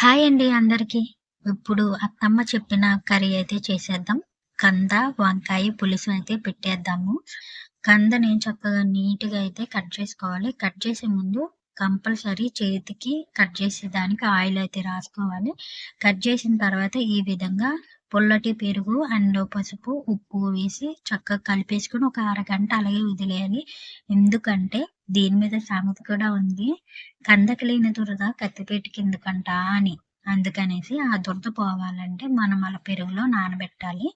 Hi అండి అందరికీ. ఇప్పుడు అత్తమ్మ చెప్పిన కర్రీ అయితే చేసేద్దాం. కంద, వంకాయ పులుసు అయితే పెట్టేద్దాము. కందని చక్కగా నీట్‌గా అయితే కట్ చేసుకోవాలి. కట్ చేసే ముందు కంపల్సరీ చేతికి కట్ చేసే దానికి ఆయిల్ అయితే రాసుకోవాలి. కట్ చేసిన తర్వాత ఈ విధంగా పుల్లటి పెరుగు అండ్ పసుపు, ఉప్పు వేసి చక్కగా కలిపేసుకొని ఒక అరగంట అలాగే వదిలేయాలి. ఎందుకంటే దీని మీద సామెత కూడా ఉంది. కందకలేని దురద కత్తిపీటకెందుకంట అని. అందుకనేసి ఆ దురద పోవాలంటే మనం అలా పెరుగులో నానబెట్టాలి.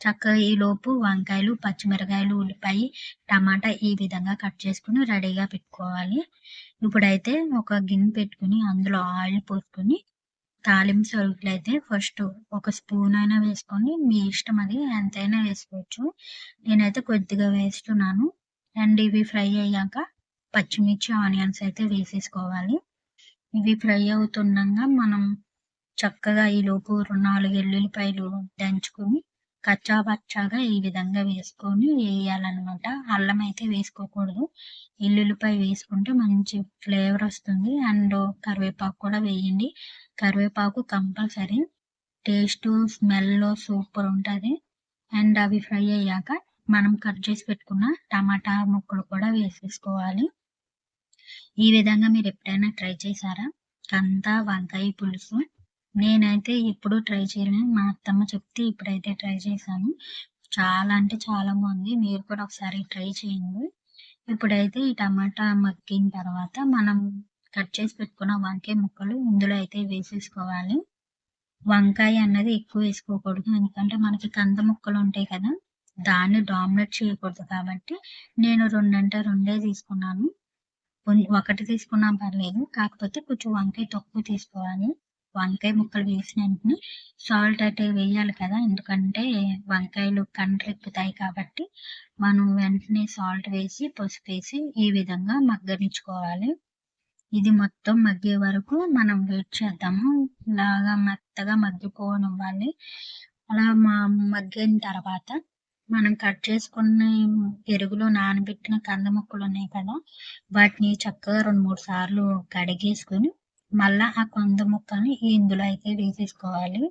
చక్కగా ఈలోపు వంకాయలు, పచ్చిమిరకాయలు, ఉల్లిపాయ, టమాటా ఈ విధంగా కట్ చేసుకొని రెడీగా పెట్టుకోవాలి. ఇప్పుడైతే ఒక గిన్నె పెట్టుకొని అందులో ఆయిల్ పోసుకొని తాలింపు సరుకులైతే ఫస్ట్ ఒక స్పూన్ అయినా వేసుకొని మీ ఇష్టం అది ఎంతైనా వేసుకోవచ్చు. నేనైతే కొద్దిగా వేస్తున్నాను. అండ్ ఇవి ఫ్రై అయ్యాక పచ్చిమిర్చి, ఆనియన్స్ అయితే వేసేసుకోవాలి. ఇవి ఫ్రై అవుతుండగా మనం చక్కగా ఈలోపు నాలుగు ఎల్లుల్లిపాయలు దంచుకొని కచ్చా పచ్చాగా ఈ విధంగా వేసుకొని వేయాలన్నమాట. అల్లం అయితే వేసుకోకూడదు. ఎల్లుల్లిపాయ వేసుకుంటే మంచి ఫ్లేవర్ వస్తుంది. అండ్ కరివేపాకు కూడా వేయండి. కరివేపాకు కంపల్సరీ. టేస్ట్ స్మెల్ సూపర్ ఉంటది. అండ్ అవి ఫ్రై అయ్యాక మనం కట్ చేసి పెట్టుకున్న టమాటా ముక్కలు కూడా వేసేసుకోవాలి. ఈ విధంగా మీరు ఎప్పుడైనా ట్రై చేశారా? కంద, వంకాయ పులుసు. నేనైతే ఎప్పుడూ ట్రై చేయలేదు. మా అత్తమ్మ చెప్తే ఇప్పుడైతే ట్రై చేశాను. చాలా అంటే చాలా బాగుంది. మీరు కూడా ఒకసారి ట్రై చేయండి. ఇప్పుడైతే ఈ టమాటా మగ్గిన తర్వాత మనం కట్ చేసి పెట్టుకున్న వంకాయ ముక్కలు ఇందులో అయితే వేసేసుకోవాలి. వంకాయ అన్నది ఎక్కువ వేసుకోకూడదు. ఎందుకంటే మనకి కంద ముక్కలు ఉంటాయి కదా! దాన్ని డామినేట్ చేయకూడదు కాబట్టి నేను రెండంటే రెండే తీసుకున్నాను. ఒకటి తీసుకున్నా పర్లేదు. కాకపోతే కొంచెం వంకాయ తక్కువ తీసుకోవాలి. వంకాయ ముక్కలు వేసిన వెంటనే సాల్ట్ అయితే వేయాలి కదా! ఎందుకంటే వంకాయలు కండ్రెక్కుతాయి కాబట్టి మనం వెంటనే సాల్ట్ వేసి, పసుపేసి ఈ విధంగా మగ్గనిచ్చుకోవాలి. ఇది మొత్తం మగ్గే వరకు మనం వెయిట్ చేద్దాము. ఇలాగా మెత్తగా మగ్గిపోనివ్వాలి. అలా మా మగ్గిన తర్వాత మనం కట్ చేసుకున్న పెరుగులో నానబెట్టిన కంద ముక్కలు ఉన్నాయి కదా! వాటిని చక్కగా 2, 3 సార్లు కడిగేసుకొని మళ్ళా ఆ కంద ముక్కల్ని ఇందులో అయితే వేసేసుకోవాలి.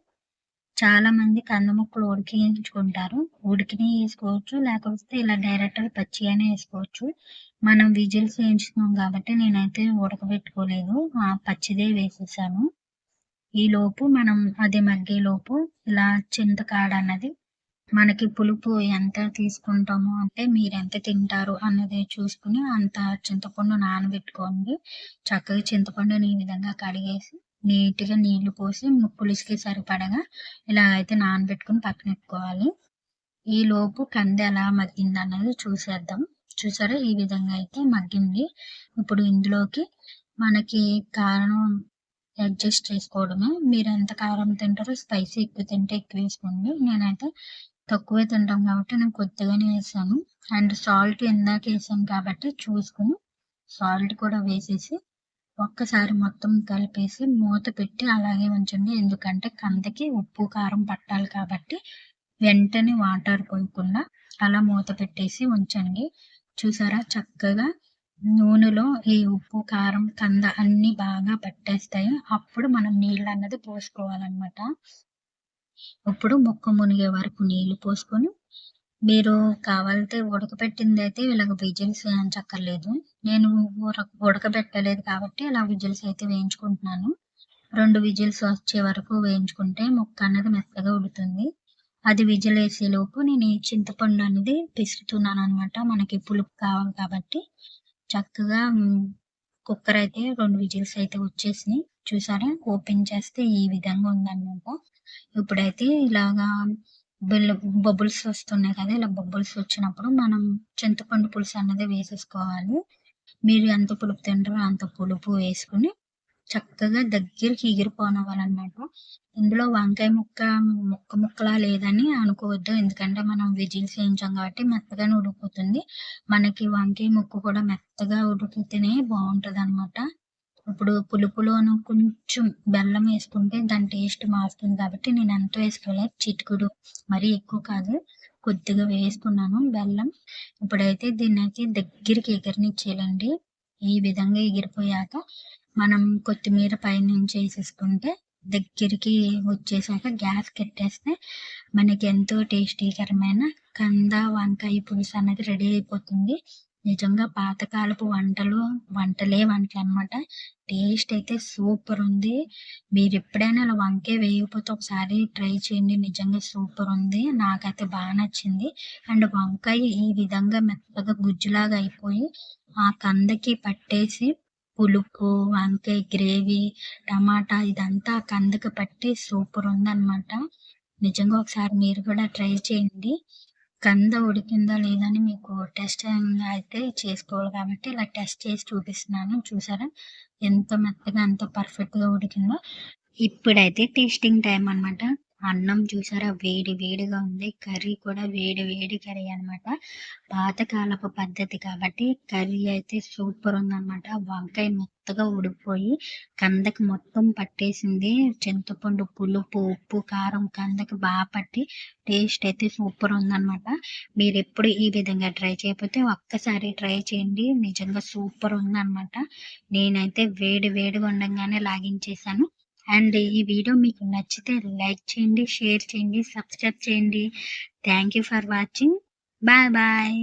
చాలా మంది కంద ముక్కలు ఉడికించుకుంటారు. ఉడికినే వేసుకోవచ్చు. లేకపోతే ఇలా డైరెక్ట్‌గా పచ్చిగానే వేసుకోవచ్చు. మనం విజిల్స్ వేయించుకున్నాం కాబట్టి నేనైతే ఉడకబెట్టుకోలేదు. ఆ పచ్చిదే వేసేసాను. ఈ లోపు మనం అది మగ్గేలోపు ఇలా చింతకాడ అన్నది మనకి పులుపు ఎంత తీసుకుంటామో అంటే మీరెంత తింటారు అన్నది చూసుకొని అంత చింతపండు నానబెట్టుకోండి. చక్కగా చింతపండుని ఈ విధంగా కడిగేసి నీట్‌గా నీళ్ళు పోసి పులుసుకి సరిపడగా ఇలా అయితే నానబెట్టుకొని పక్కన పెట్టుకోవాలి. ఈలోపు కంది ఎలా మగ్గింది అనేది చూసేద్దాం. చూసారా? ఈ విధంగా అయితే మగ్గింది. ఇప్పుడు ఇందులోకి మనకి కారం అడ్జస్ట్ చేసుకోవడమే. మీరు ఎంత కారం తింటారో స్పైసీ ఎక్కువ తింటే ఎక్కువ వేసుకోండి. నేనైతే తక్కువే తింటాం కాబట్టి నేను కొద్దిగానే వేసాను. అండ్ సాల్ట్ ఇందాక వేసాను కాబట్టి చూసుకొని సాల్ట్ కూడా వేసేసి ఒక్కసారి మొత్తం కలిపేసి మూత పెట్టి అలాగే ఉంచండి. ఎందుకంటే కందకి ఉప్పు, కారం పట్టాలి కాబట్టి వెంటనే వాటర్ పోయకుండా అలా మూత పెట్టేసి ఉంచండి. చూసారా? చక్కగా నూనెలో ఈ ఉప్పు, కారం, కంద అన్నీ బాగా పట్టేస్తాయి. అప్పుడు మనం నీళ్ళు అన్నది పోసుకోవాలన్నమాట. ఇప్పుడు ముక్క మునిగే వరకు నీళ్ళు పోసుకొని మీరు కావాలంటే అయితే ఇలాగ విజిల్స్ వేయించక్కర్లేదు. నేను ఉడకబెట్టలేదు కాబట్టి ఇలా విజిల్స్ అయితే వేయించుకుంటున్నాను. రెండు విజిల్స్ వచ్చే వరకు వేయించుకుంటే ముక్క అన్నది మెత్తగా ఉడుతుంది అది విజిల్ వేసేలోపు నేను చింతపండు అనేది పిసుకుతున్నానన్నమాట. మనకి పులుపు కావాలి కాబట్టి చక్కగా కుక్కర్ అయితే రెండు విజిల్స్ అయితే వచ్చేసినాయి. చూసారా? ఓపెన్ చేస్తే ఈ విధంగా ఉందన్నమాట. ఇప్పుడైతే ఇలాగా బెల్ల బబుల్స్ వస్తున్నాయి కదా! ఇలా బబుల్స్ వచ్చినప్పుడు మనం చింతపండు పులుసు అన్నది వేసేసుకోవాలి. మీరు ఎంత పులుపు తింటారో అంత పులుపు వేసుకొని చక్కగా దగ్గరికి ఎగిరిపోనివ్వాలన్నమాట. ఇందులో వంకాయ ముక్క ముక్క ముక్కలా లేదని అనుకోవద్దు. ఎందుకంటే మనం విజిల్స్ వేయించాం కాబట్టి మెత్తగానే ఉడికిపోతుంది. మనకి వంకాయ ముక్క కూడా మెత్తగా ఉడికితేనే అనమాట ఇప్పుడు పులుపులోను కొంచెం బెల్లం వేసుకుంటే దాని టేస్ట్ మారుతుంది కాబట్టి నేను ఎంత వేసుకోలేదు. చిటికుడు మరీ ఎక్కువ కాదు. కొద్దిగా వేసుకున్నాను బెల్లం. ఇప్పుడైతే దీనికి దగ్గరికి ఎగరనిచ్చేయాలండి. ఈ విధంగా ఎగిరిపోయాక మనం కొత్తిమీర పైనుంచి వేసేసుకుంటే దగ్గరికి వచ్చేసాక గ్యాస్ కట్టేస్తే మనకి ఎంతో టేస్టీకరమైన కంద వంకాయ పులుసు అనేది రెడీ అయిపోతుంది నిజంగా పాతకాలపు వంటలు వంటలే వంటలు అనమాట టేస్ట్ అయితే సూపర్ ఉంది. మీరు ఎప్పుడైనా అలా వంకే వేయకపోతే ఒకసారి ట్రై చేయండి. నిజంగా సూపర్ ఉంది. నాకైతే బాగా నచ్చింది. అండ్ వంకాయ ఈ విధంగా మెత్తగా గుజ్జులాగా అయిపోయి ఆ కందకి పట్టేసి పులుపు వంకాయ గ్రేవీ టమాటా ఇదంతా కందకి పట్టి సూపర్ ఉందన్నమాట. నిజంగా ఒకసారి మీరు కూడా ట్రై చేయండి. కంద ఉడికిందా లేదని మీకు టెస్ట్ అయితే చేసుకోవాలి కాబట్టి ఇలా టెస్ట్ చేసి చూపిస్తున్నాను. చూసారా? ఎంత మెత్తగా ఎంత పర్ఫెక్ట్గా ఉడికిందో. ఇప్పుడైతే టేస్టింగ్ టైం అన్నమాట. అన్నం చూసారా? వేడి వేడిగా ఉంది. కర్రీ కూడా వేడి వేడి కర్రీ అనమాట పాతకాలపు పద్ధతి కాబట్టి కర్రీ అయితే సూపర్ ఉందన్నమాట. వంకాయ మెత్తగా ఉడిపోయి కందకి మొత్తం పట్టేసింది. చింతపండు పులుపు ఉప్పు కారం కందకి బాగా పట్టి టేస్ట్ అయితే సూపర్ ఉందన్నమాట. మీరు ఎప్పుడు ఈ విధంగా ట్రై చేయకపోతే ఒక్కసారి ట్రై చేయండి. నిజంగా సూపర్ ఉందన్నమాట. నేనైతే వేడి వేడిగా ఉండగానే లాగించేసాను అండ్ ఈ వీడియో మీకు నచ్చితే లైక్ చేయండి షేర్ చేయండి సబ్స్క్రైబ్ చేయండి. Thank you for watching bye bye